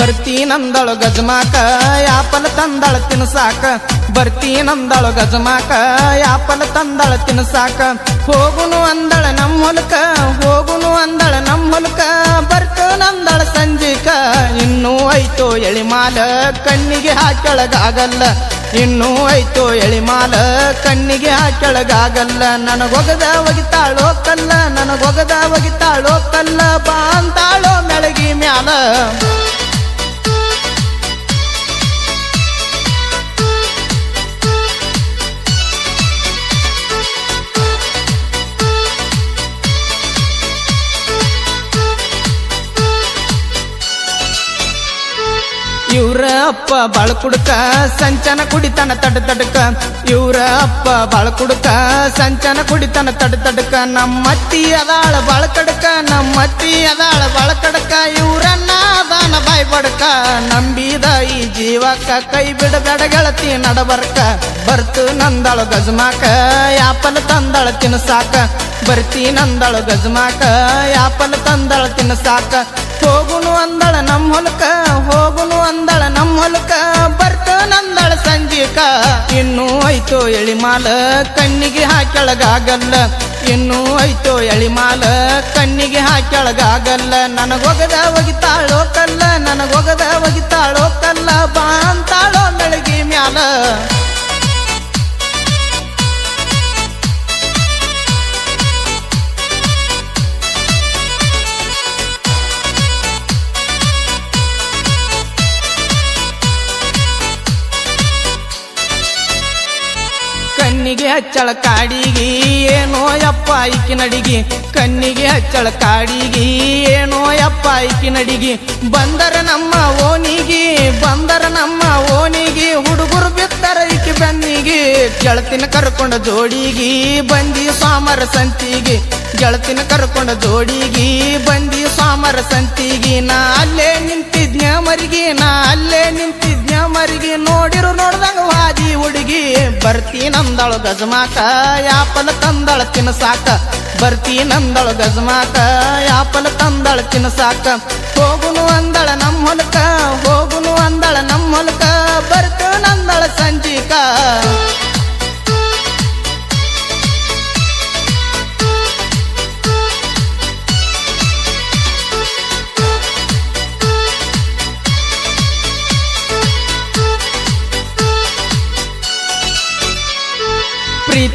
ಬರ್ತೀನಂದಳು ಗಜಮಾಕ, ಯಾಪಲ ತಂದಳ ತಿನ್ಸಾಕ. ಬರ್ತೀನಂದಳು ಗಜಮಾಕ, ಯಾಪಲ ತಂದಳ ತಿನ್ಸಾಕ. ಹೋಗುನು ಅಂದಳ ನಮ್ಮ ಹೊಲಕ, ಹೋಗುನು ಅಂದಳ ನಮ್ಮ ಹೊಲಕ. ಬರ್ತು ನಂದಳ ಸಂಜಿಕ, ಇನ್ನೂ ಐತೋ ಎಳಿಮಾಲ, ಕಣ್ಣಿಗೆ ಹಾಕಳಗಾಗಲ್ಲ ಇನ್ನೂ ಐತೋ ಎಳಿಮಾಲ, ಕಣ್ಣಿಗೆ ಹಾಕೆಳಗಾಗಲ್ಲ ನನಗೊಗದ ಒಗಿತಾಳೋ ಕಲ್ಲ, ನನಗೊಗದ ಒಗಿತಾಳೋ ಕಲ್ಲ. ಬಾಂತಾಳೋ ಮೆಳಗಿ ಮ್ಯಾಲ. ಇವ್ರ ಅಪ್ಪ ಬಾಳ ಕುಡ್ಕ, ಸಂಚನ ಕುಡಿತನ ತಡ ತಡಕ. ಇವ್ರ ಅಪ್ಪ ಬಾಳ ಕುಡ್ಕ, ಸಂಚನ ಕುಡಿತನ ತಡ ತಡಕ. ನಮ್ಮತ್ತಿ ಅದಾಳ ಬಾಳ ಕಡಕ ನಮ್ಮತ್ತಿ ಅದಾಳ ಬಾಳ ಕಡಕ. ಇವ್ರನ್ನ ದಾನ ಬಾಯ್ ಬಡಕ, ನಂಬಿದ ಈ ಜೀವಕ್ಕ ಕೈ ಬಿಡಬೇಡ ಗೆಳತಿ ನಡಬರ್ಕ. ಬರ್ತು ನಂದಳು ಗಜಮಾಕ, ಯಾಪಲ ತಂದಳ ತಿನ್ಸಾಕ. ಬರ್ತಿ ನಂದಳು ಗಜಮಾಕ, ಯಾಪಲ ತಂದಳ ತಿನ್ಸಾಕ. ಹೋಗುನು ಅಂದಳ ನಮ್ಮ ಹೊಲಕ, ಹೋಗುನು ಅಂದಳ ನಮ್ಮ ಹೊಲಕ. ಬರ್ತ ನಂದಳ ಸಂಜೀಕ. ಇನ್ನೂ ಐತೋ ಎಳಿಮಾಲ ಕಣ್ಣಿಗೆ ಹಾಕೆಳಗಾಗಲ್ಲ ಇನ್ನೂ ಐತೋ ಎಳಿಮಾಲ ಕಣ್ಣಿಗೆ ಹಾಕೆಳಗಾಗಲ್ಲ ನನಗೊಗದ ಒಗಿತಾಳೋ ಕಲ್ಲ ನನಗೊಗದ ಒಗಿತಾಳೋ ಕಲ್ಲ ಬಾ ಕಣ್ಣಿಗೆ ಹಚ್ಚಳ ಕಾಡಿಗಿ. ಏನೋ ಯಪ್ಪ ನಡಿಗೆ ಕಣ್ಣಿಗೆ ಹಚ್ಚಳ ಕಾಡಿಗಿ. ಏನೋ ಯಪ್ಪ ನಡಿಗಿ, ಬಂದರ ನಮ್ಮ ಓನಿಗಿ ಬಂದರ ನಮ್ಮ ಓನಿಗಿ ಹುಡುಗರು ಬಿತ್ತರ ಇಕ್ಕಿ ಬೆನ್ನಿಗಿ, ಗೆಳತಿನ ಕರ್ಕೊಂಡ ಜೋಡಿಗಿ, ಬಂದಿ ಸಾಮರ ಸಂತಿಗಿ, ಗೆಳತಿನ ಕರ್ಕೊಂಡ ಜೋಡಿಗಿ, ಬಂದಿ ಸಾಮರ ಸಂತಿಗಿ, ನಾ ಅಲ್ಲೇ ನಿಂತಿದ್ನ ಮರಿಗಿ, ನಾ ಅಲ್ಲೇ ನಿಂತಿದ್ನ ಮರಿಗಿ, ನೋಡಿರು ನೋಡ್ದಂಗ ವಾದಿ ಹುಡುಗಿ, ಬರ್ತಿ ನಂದಳು ಗಜಮಾಕ ಯಾಪಲ ತಂದಳ ತಿನ್ಸಾಕ ಬರ್ತಿ ನಂದಳು ಗಜಮಾಕ ಯಾಪಲ ತಂದಳ ತಿನ್ಸಾಕ. ಹೋಗುನು ಅಂದಳ ನಮ್ಮ ಹೊಲಕ, ಹೋಗುನು ಅಂದಳ ನಮ್ಮ ಹೊಲಕ. ಬರ್ತು ನಂದಳ ಸಂಜಿಕ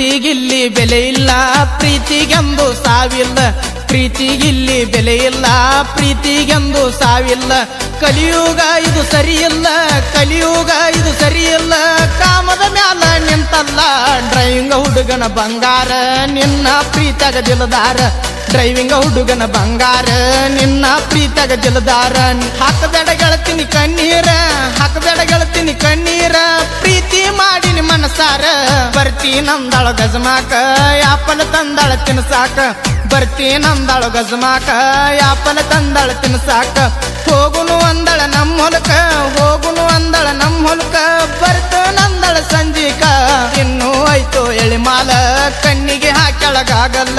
ಪ್ರೀತಿಗಿಲ್ಲಿ ಬೆಲೆ ಇಲ್ಲ, ಪ್ರೀತಿಗೆಂದು ಸಾವಿಲ್ಲ. ಪ್ರೀತಿಗಿಲ್ಲಿ ಬೆಲೆ ಇಲ್ಲ, ಪ್ರೀತಿಗೆಂದು ಸಾವಿಲ್ಲ. ಕಲಿಯುಗ ಇದು ಸರಿಯಿಲ್ಲ, ಕಲಿಯುಗ ಇದು ಸರಿಯಿಲ್ಲ. ಕಾಮದ ಮ್ಯಾಲ ನಿಂತಲ್ಲ, ಡ್ರೈವಿಂಗ್ ಹುಡುಗನ ಬಂಗಾರ, ನಿನ್ನ ಪ್ರೀತಗ ದಿಲದಾರ ಡ್ರೈವಿಂಗ್ ಹುಡುಗನ ಬಂಗಾರ, ನಿನ್ನ ಪ್ರೀತಗ ದಿಲದಾರ ಹಾಕಬೇಡ ಗೆಳತೀನಿ ಕಣ್ಣೀರ ಹಾಕಬೇಡ ಗೆಳತೀನಿ ನಂದಳ ಗಜಮಾಕ, ಯಾಪಲ ತಿನ್ ತಿನ್ಸಾಕ. ಬರ್ತಿ ನಂದಳ ಗಜಮಾಕ ಯಾಪನ ತಂದಳ ತಿನ್ಸಾಕ. ಹೋಗುನು ಅಂದಳ ನಮ್ಮ ಹೊಲಕ ಹೋಗುನು ಅಂದಳ ನಮ್ಮ ಹೊಲಕ ಬರ್ತ ನಂದಳ ಸಂಜಿಕ, ಇನ್ನೂ ಆಯ್ತು ಎಳಿಮಾಲ, ಕಣ್ಣಿಗೆ ಹಾಕೆಳಗಾಗಲ್ಲ